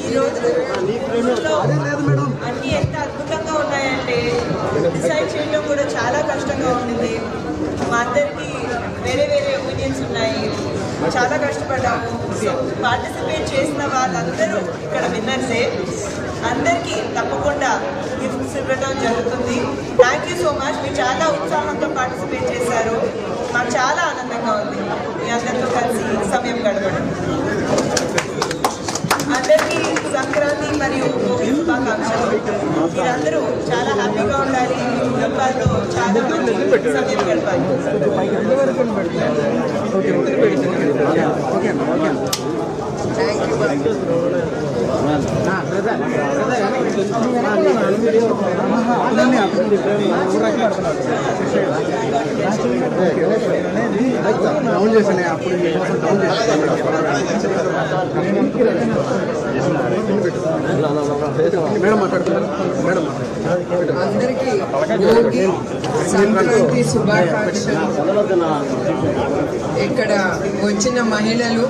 ఈ రోజు అన్ని ఎంత అద్భుతంగా ఉన్నాయంటే డిసైడ్ చేయడం కూడా చాలా కష్టంగా ఉండింది మా అందరికీ వేరే వేరే ఒపీనియన్స్ ఉన్నాయి. చాలా కష్టపడ్డాము. పార్టిసిపేట్ చేసిన వాళ్ళందరూ ఇక్కడ విన్నర్సే అందరికీ తప్పకుండా గిఫ్ట్స్ ఇవ్వడం జరుగుతుంది. థ్యాంక్ యూ సో మచ్ మీరు చాలా ఉత్సాహంతో పార్టిసిపేట్ చేశారు. మాకు చాలా ఆనందంగా ఉంది. మీ అందరితో కలిసి సమయం గడపడం. అందరికీ సంక్రాంతి మరియు భోగి శుభాకాంక్షలు. మీరందరూ చాలా హ్యాపీగా ఉండాలి. మీ కుటుంబాల్లో చాలా మంచి సమయం గడపాలి. ఉంది డౌన్ చేశాను అప్పుడు డౌన్ చేశాను. మేడం మాట్లాడుతున్నారు. మేడం అందరికీ భోగి సంక్రాంతి శుభాకాంక్షలు. ఇక్కడ వచ్చిన మహిళలు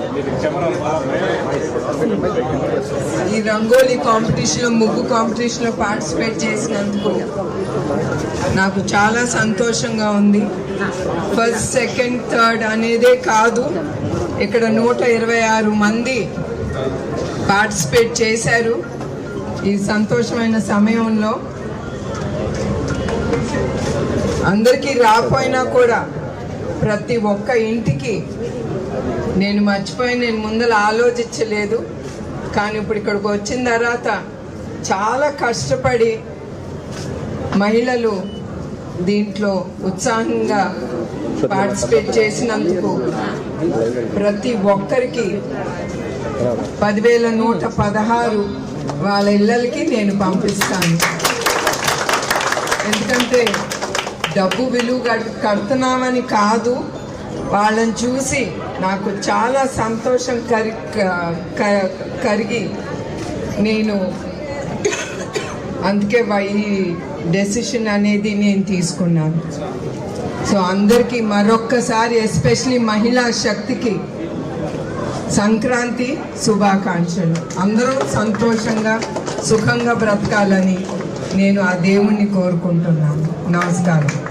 ఈ రంగోలీ కాంపిటీషన్లో ముగ్గు కాంపిటీషన్లో పార్టిసిపేట్ చేసినందుకు నాకు చాలా సంతోషంగా ఉంది. ఫస్ట్ సెకండ్ కార్డ్ అనేదే కాదు. ఇక్కడ నూట ఇరవై ఆరు మంది పార్టిసిపేట్ చేశారు. ఈ సంతోషమైన సమయంలో అందరికీ రాకపోయినా కూడా ప్రతి ఒక్క ఇంటికి నేను మర్చిపోయి నేను ముందర ఆలోచించలేదు. కానీ ఇప్పుడు ఇక్కడికి వచ్చిన తర్వాత చాలా కష్టపడి మహిళలు దీంట్లో ఉత్సాహంగా పార్టిసిపేట్ చేసినందుకు ప్రతి ఒక్కరికి పదివేల నూట పదహారు వాళ్ళ ఇళ్ళకి నేను పంపిస్తాను. ఎందుకంటే డబ్బు విలువ కడుతున్నామని కాదు వాళ్ళని చూసి నాకు చాలా సంతోషం కరి క- కరిగి నేను అందుకే ఈ డెసిషన్ అనేది నేను తీసుకున్నాను. సో అందరికీ మరొక్కసారి ఎస్పెషలీ మహిళా శక్తికి సంక్రాంతి శుభాకాంక్షలు. అందరూ సంతోషంగా సుఖంగా బ్రతకాలని నేను ఆ దేవుణ్ణి కోరుకుంటున్నాను. నమస్కారం.